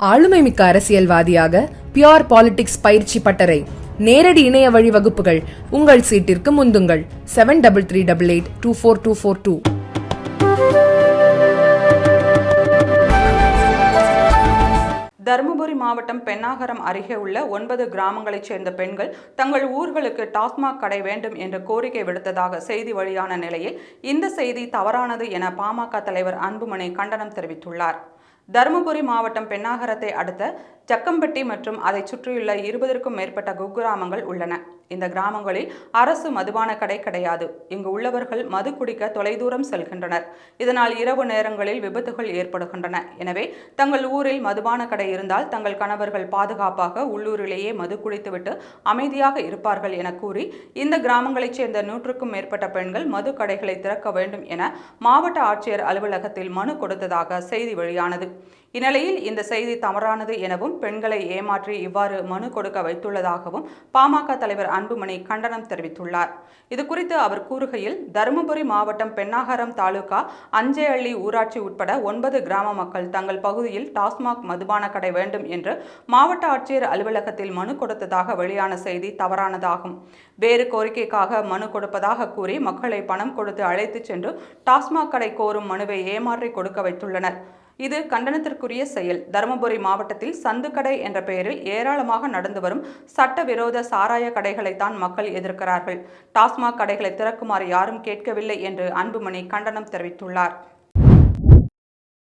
ஆளுமைமிக்க அரசியல்வாதியாக pure politics பயிற்சி பட்டறை. நேரடி இணைய வழி வகுப்புகள். உங்கள் சீட்டிற்கு முந்துங்கள். Seven double three double eight two four two four two Dharmapuri மாவட்டம் பெண்ணாகரம் அருகே உள்ள ஒன்பது கிராமங்களைச் சேர்ந்த பெண்கள் தங்கள் ஊர்களுக்கு டாஸ்மாக் கடை வேண்டும் என்ற கோரிக்கை விடுத்ததாக செய்தி வெளியான நிலையில் இந்த செய்தி தவறானது என பாமக தலைவர் அன்புமணி கண்டனம் தெரிவித்துள்ளார். தருமபுரி மாவட்டம் பெண்ணாகரத்தை அடுத்த சக்கம்பட்டி மற்றும் அதைச் சுற்றியுள்ள இருபதற்கும் மேற்பட்ட குக்கிராமங்கள் உள்ளன. இந்த கிராமங்களில் அரசு மதுபான கடை கிடையாது. இங்கு உள்ளவர்கள் மது குடிக்க தொலைதூரம் செல்கின்றனர். இதனால் இரவு நேரங்களில் விபத்துகள் ஏற்படுகின்றன. எனவே தங்கள் ஊரில் மதுபான கடை இருந்தால் தங்கள் கணவர்கள் பாதுகாப்பாக உள்ளூரிலேயே மது குடித்துவிட்டு அமைதியாக இருப்பார்கள் என கூறி இந்த கிராமங்களைச் சேர்ந்த நூற்றுக்கும் மேற்பட்ட பெண்கள் மது கடைகளை திறக்க வேண்டும் என மாவட்ட ஆட்சியர் அலுவலகத்தில் மனு கொடுத்ததாக செய்தி வெளியானது. இந்நிலையில் இந்த செய்தி தவறானது எனவும் பெண்களை ஏமாற்றி இவ்வாறு மனு கொடுக்க வைத்துள்ளதாகவும் பாமக தலைவர் அன்புமணி கண்டனம் தெரிவித்துள்ளார். இதுகுறித்து அவர் கூறுகையில் தருமபுரி மாவட்டம் பெண்ணாகரம் தாலுகா அஞ்சேஅள்ளி ஊராட்சி உட்பட ஒன்பது கிராம மக்கள் தங்கள் பகுதியில் டாஸ்மாக் மதுபான கடை வேண்டும் என்று மாவட்ட ஆட்சியர் அலுவலகத்தில் மனு கொடுத்ததாக வெளியான செய்தி தவறானதாகும். வேறு கோரிக்கைக்காக மனு கொடுப்பதாக கூறி மக்களை பணம் கொடுத்து அழைத்துச் சென்று டாஸ்மாக் கடை கோரும் மனுவை ஏமாற்றி கொடுக்க வைத்துள்ளனர். இது கண்டனத்திற்குரிய செயல். தருமபுரி மாவட்டத்தில் சந்துக்கடை என்ற பெயரில் ஏராளமாக நடந்து வரும் சட்டவிரோத சாராய கடைகளைத்தான் மக்கள் எதிர்க்கிறார்கள். டாஸ்மாக் கடைகளை திறக்குமாறு யாரும் கேட்கவில்லை என்று அன்புமணி கண்டனம் தெரிவித்துள்ளார்.